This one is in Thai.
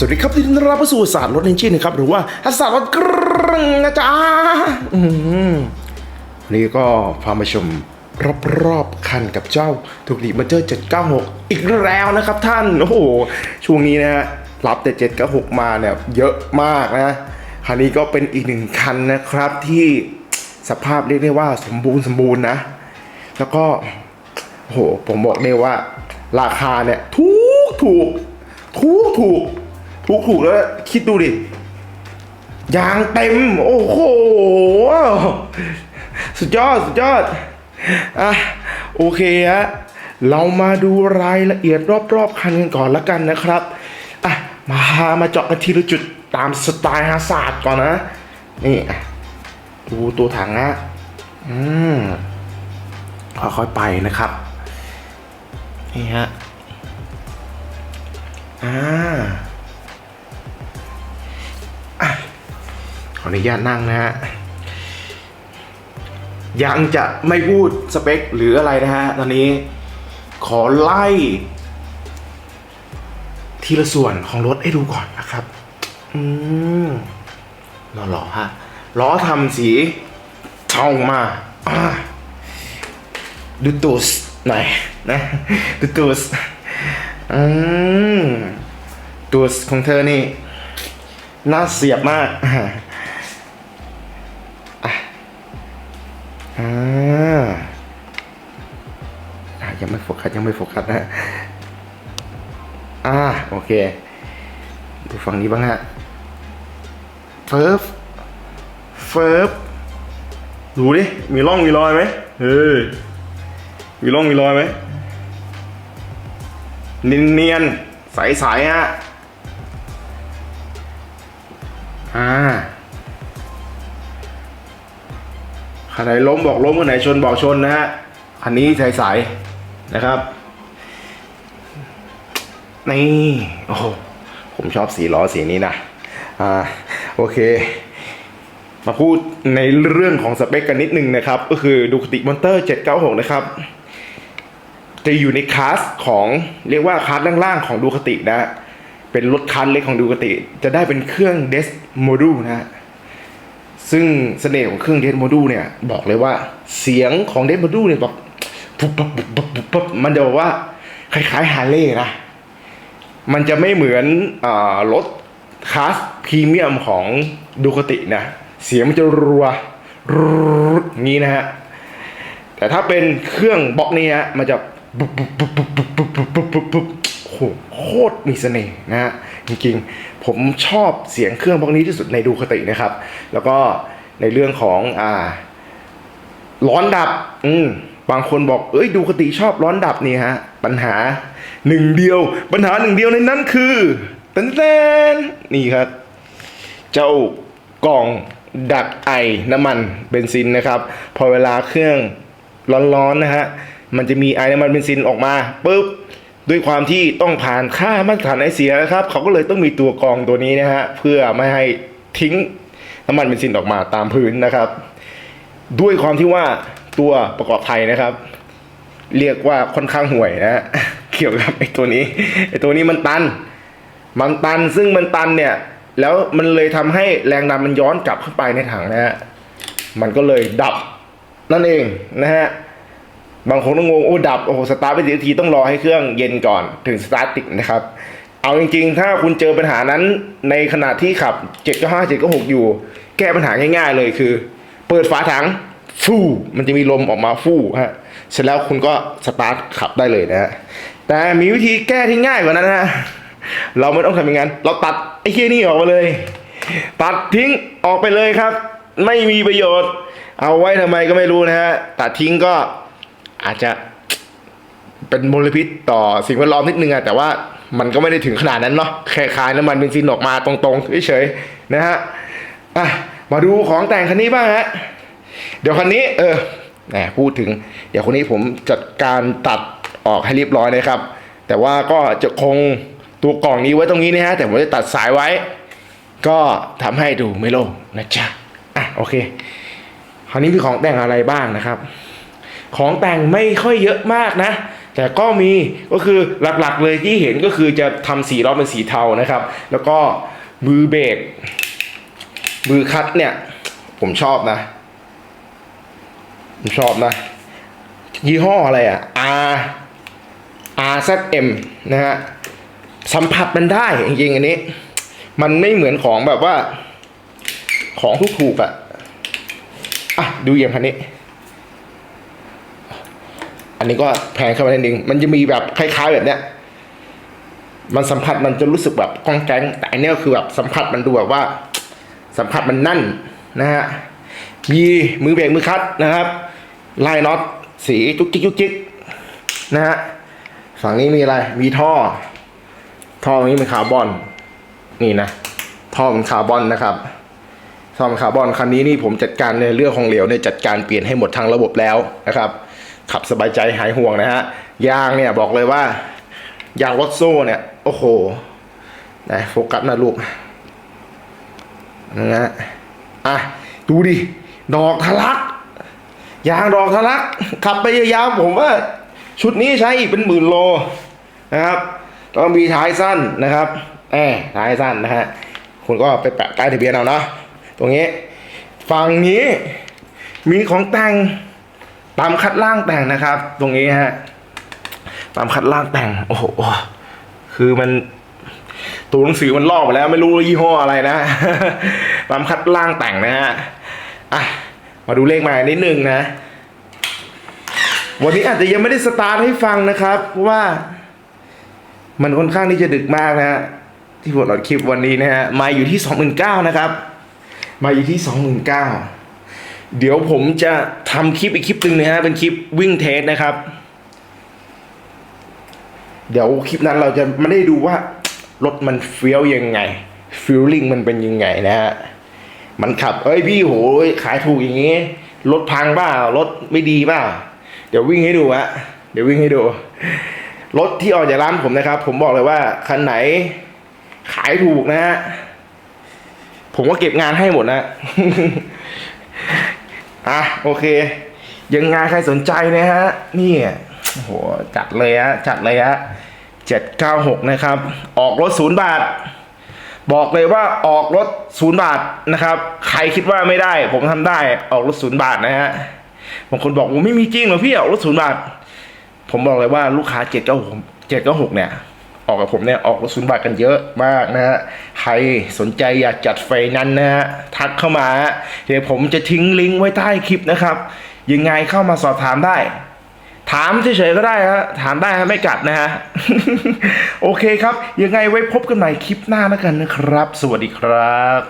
สวัสดีครับที่ต้อนรับสู่ศาสตร์รถเอนจินนะครับหรือว่าศาสตร์รถกรึงนะจ๊ะนนี้ก็พามาชมรอบๆคันกับเจ้าถูกดีมาเจอ796 อีกแล้วนะครับท่าน โอ้โห ช่วงนี้นะ รับแต่796 มาเนี่ยเยอะมากนะคันนี้ก็เป็นอีกหนึ่งคันนะครับที่สภาพเรียกได้ว่าสมบูรณ์สมบูรณ์นะ แล้วก็โอ้โหผมบอกเลยว่า ราคาเนี่ยถูกถูกถูกถูก ถูกถูกแล้วคิดดูดิยางเต็ม โอ้โห สุดยอด สุดยอด อะ โอเคฮะ เรามาดูรายละเอียดรอบๆคันกันก่อนละกันนะครับ อะ มามาเจาะกันทีละจุดตามสไตล์ฮาศาสตร์ก่อนนะ นี่ ดูตัวถังนะอืมค่อยๆไปนะครับ นี่ฮะ อ่า ออนุญาตนั่งนะฮะ ยังจะไม่พูดสเปคหรืออะไรนะฮะ ตอนนี้ขอไล่ ทีละส่วนของรถให้ดูก่อนนะครับ อืมหล่อๆฮะ ล้อทำสีเทามาอ่าดูตูสหน่อยนะดูตูสอืมตูสของเธอนี่ น่าเสียบมาก ไม่โฟกัสนะอ่าโอเค ดูฝั่งนี้บ้างฮะเฟิร์ฟเฟิร์ฟดูดิ มีร่องมีรอยไหมเฮ้ยมีร่องมีรอยไหมเนียนเนียนๆใสใสๆฮะอ่าคันไหนล้มบอกล้มคันไหนชนบอกชนนะฮะคันนี้ใสใสๆนะครับ นี่โอ้โหผมชอบสีล้อสีนี้นะอ่าโอเค มาพูดในเรื่องของสเปคกันนิดนึงนะครับ ก็คือดูคติมอนเตอร์ 796 นะครับ จะอยู่ในคลาสของเรียกว่าคลาสล่างๆของดูคตินะ เป็นรถคันเล็กของดูคติ จะได้เป็นเครื่องเดสโมดูนะฮะซึ่งเสน่ห์ของเครื่องเดสโมดูเนี่ย บอกเลยว่าเสียงของเดสโมดูเนี่ยบอกปุ๊บปั๊บปุ๊บปั๊บปุ๊บปั๊บมันจะบอกว่าคล้ายๆฮาร์เลย์นะ มันจะไม่เหมือนอรถคลาสพรีเมียมของดูคตินะ เสียงมันจะรัวรงี้นะฮะ แต่ถ้าเป็นเครื่องบล็อกนี้ฮะมันจะโคตรมีเสน่ห์นะฮะจริงๆ ผมชอบเสียงเครื่องพวกนี้ที่สุดในดูคตินะครับ แล้วก็ในเรื่องของอ่า ร้อนดับ อืมบางคนบอกเอ้ยดูคติชอบร้อนดับนี่ฮะ ปัญหา หนึ่งเดียวปัญหาหนึ่งเดียวในนั้นคือเต้นเต้นนี่ครับ เจ้ากล่องดักไอน้ำมันเบนซินนะครับ พอเวลาเครื่องร้อนๆนะฮะมันจะมีไอน้ำมันเบนซินออกมาปุ๊บด้วยความที่ต้องผ่านค่ามาตรฐานไอเสียนะครับ เขาก็เลยต้องมีตัวกรองตัวนี้นะฮะเพื่อไม่ให้ทิ้งน้ำมันเบนซินออกมาตามพื้นนะครับ ด้วยความที่ว่าตัวประกอบไทยนะครับ เรียกว่าค่อนข้างห่วยนะฮะ เกี่ยวกับไอ้ตัวนี้ไอ้ตัวนี้มันตัน มันตันซึ่งมันตันเนี่ย แล้วมันเลยทำให้แรงดันมันย้อนกลับเข้าไปในถังนะฮะมันก็เลยดับนั่นเองนะฮะบางคนต้องงงโอ้ดับโอ้โหสตาร์ทไปสิทีต้องรอให้เครื่องเย็นก่อนถึงสตาร์ทติดนะครับ เอาจริงๆ ถ้าคุณเจอปัญหานั้นในขณะที่ขับ795 796อยู่ แก้ปัญหาง่ายๆเลยคือ เปิดฝาถังฟู่มันจะมีลมออกมาฟู่ฮะเสร็จแล้วคุณก็สตาร์ทขับได้เลยนะฮะ แต่มีวิธีแก้ที่ง่ายกว่านั้นนะฮะ เราไม่ต้องทำอย่างนั้น เราตัดไอ้เคียนี่ออกมาเลย ตัดทิ้งออกไปเลยครับ ไม่มีประโยชน์ เอาไว้ทำไมก็ไม่รู้นะฮะ ตัดทิ้งก็อาจจะเป็นมลพิษต่อสิ่งแวดล้อมนิดนึงอะแต่ว่ามันก็ไม่ได้ถึงขนาดนั้นเนาะแค่คายน้ำมันเบนซินออกมาตรงๆเฉยๆนะฮะอะมาดูของแต่งคันนี้บ้างฮะเดี๋ยวคันนี้ เออแหมพูดถึง เดี๋ยวคนนี้ผมจัดการตัด ออกให้เรียบร้อยนะครับ แต่ว่าก็จะคงตัวกล่องนี้ไว้ตรงนี้นะฮะแต่ผมจะตัดสายไว้ ก็ทำให้ดูไม่โล่งนะจ๊ะอะโอเค คราวนี้มีของแต่งอะไรบ้างนะครับ ของแต่งไม่ค่อยเยอะมากนะ แต่ก็มีก็คือหลักๆเลยที่เห็นก็คือจะทำสีล้อเป็นสีเทานะครับ แล้วก็มือเบรกมือคัดเนี่ย ผมชอบนะผมชอบนะยี่ห้ออะไรอะ R RZM นะฮะสัมผัสมันได้จริงๆอันนี้ มันไม่เหมือนของแบบว่า ของถูกๆอะอะดูอย่างคันนี้ อันนี้ก็แพงเข้ามานิดนึงมันจะมีแบบคล้ายๆแบบเนี้ยมันสัมผัสมันจะรู้สึกแบบกองแกงแต่อันเนี้ยคือแบบสัมผัสมันดูแบบว่า สัมผัสมันนั่นนะฮะมีมือเบรกมือคัดนะครับลายน็อตสีจุกจิกจุกจิกนะฮะ ฝั่งนี้มีอะไร มีท่อ ท่อตรงนี้เป็นคาร์บอน นี่นะ ท่อเป็นคาร์บอนนะครับ ท่อเป็นคาร์บอนคันนี้นี่ผมจัดการในเรื่องของเหลวเนี่ยจัดการเปลี่ยนให้หมดทั้งระบบแล้วนะครับ ขับสบายใจหายห่วงนะฮะ ยางเนี่ยบอกเลยว่ายางรถโซ่เนี่ย โอ้โหนะโฟกัสนะลูกนะฮะอะ ดูดิ ดอกทะลัก ยางดอกทะลัก ขับไปยาวๆผมว่า ชุดนี้ใช้อีกเป็นหมื่นโลนะครับแล้วก็มีท้ายสั้นนะครับแอบท้ายสั้นนะฮะคุณก็ไปแปะใต้ทะเบียนเอาเนาะตรงนี้ ฝั่งนี้มีของแต่งตามคัดล่างแต่งนะครับ ตรงนี้ฮะตามคัดล่างแต่งโอ้โหคือมันตัวหนังสือมันลอกไปแล้วไม่รู้ยี่ห้ออะไรนะตามคัดล่างแต่งนะฮะอะมาดูเลขม่นิดนึงนะ วันนี้อาจจะยังไม่ได้สตาร์ทให้ฟังนะครับ เพราะว่า มันค่อนข้างที่จะดึกมากนะฮะที่ผมอัดคลิปวันนี้นะฮะมาอยู่ที่สองหมื่นเก้านะครับ มาอยู่ที่สองหมื่นเก้าเดี๋ยวผมจะทำคลิปอีกคลิปหนึ่งนะฮะเป็นคลิปวิ่งเทสนะครับ เดี๋ยวคลิปนั้นเราจะไม่ได้ดูว่ารถมันเฟี้ยวยังไงฟิลลิ่งมันเป็นยังไงนะฮะมันขับ เอ้ยพี่โหขายถูกอย่างงี้รถพังเปล่ารถไม่ดีเปล่า เดี๋ยววิ่งให้ดูฮะเดี๋ยววิ่งให้ดูรถที่ออกจากร้านผมนะครับ ผมบอกเลยว่าคันไหนขายถูกนะฮะผมก็เก็บงานให้หมดนะอะโอเค ยังไงใครสนใจนะฮะนี่โอ้โหจัดเลยฮะจัดเลยฮะเจ็ดเก้าหกนะครับ ออกรถศูนย์บาท บอกเลยว่าออกรถศูนย์บาทนะครับ ใครคิดว่าไม่ได้ ผมทำได้ออกรถศูนย์บาทนะฮะ บางคนบอกว่าไม่มีจริงหรอพี่ออกรถศูนย์บาท ผมบอกเลยว่าลูกค้าเจ็ดเก้าหกเจ็ดเก้าหกเนี่ย ออกกับผมเนี่ยออกรถศูนย์บาทกันเยอะมากนะฮะ ใครสนใจอยากจัดไฟนั้นนะฮะ ทักเข้ามาฮะเดี๋ยวผมจะทิ้งลิงก์ไว้ใต้คลิปนะครับ ยังไงเข้ามาสอบถามได้ถามเฉยๆก็ได้ฮะถามได้ฮะไม่กัดนะฮะ โอเคครับ ยังไงไว้พบกันใหม่คลิปหน้าแล้วกันนะครับ สวัสดีครับ